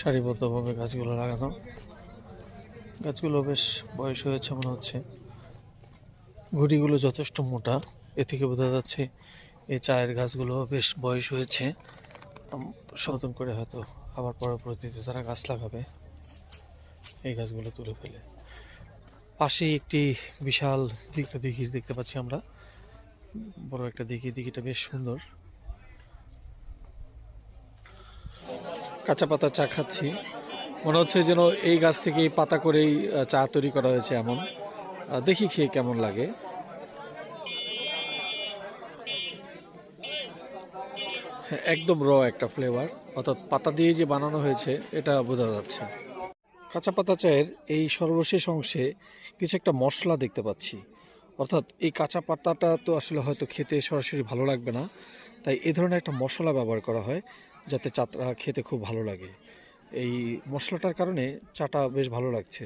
সারিবদ্ধভাবে গাছগুলো লাগানো। গাছগুলো বেশ বয়স হয়েছে মনে হচ্ছে। গুড়িগুলো যথেষ্ট মোটা। এ থেকে বোঝা যাচ্ছে এই চায়ের গাছগুলো বেশ বয়স হয়েছে। নতুন করে হয়তো আবার পরবর্তীতে তারা গাছ লাগাবে, এই গাছগুলো তুলে ফেলে। পাশেই একটি বিশাল দিকটা দিঘি দেখতে পাচ্ছি আমরা। বড় একটা দিঘি দিঘিটা বেশ সুন্দর। কাঁচা পাতা চা খাচ্ছি। মনে হচ্ছে যেন এই গাছ থেকে পাতা করেই চা তৈরি করা হয়েছে এমন। দেখি খেয়ে কেমন লাগে। হ্যাঁ, একদম র একটা ফ্লেভার অর্থাৎ পাতা দিয়ে যে বানানো হয়েছে এটা বোঝা যাচ্ছে। কাঁচা পাতা চায়ের এই সর্বশেষ অংশে কিছু একটা মশলা দেখতে পাচ্ছি। অর্থাৎ এই কাঁচা পাতাটা তো আসলে হয়তো খেতে সরাসরি ভালো লাগবে না। তাই এ ধরনের একটা মশলা ব্যবহার করা হয়, যাতে চাটা খেতে খুব ভালো লাগে। এই মশলাটার কারণে চাটা বেশ ভালো লাগছে।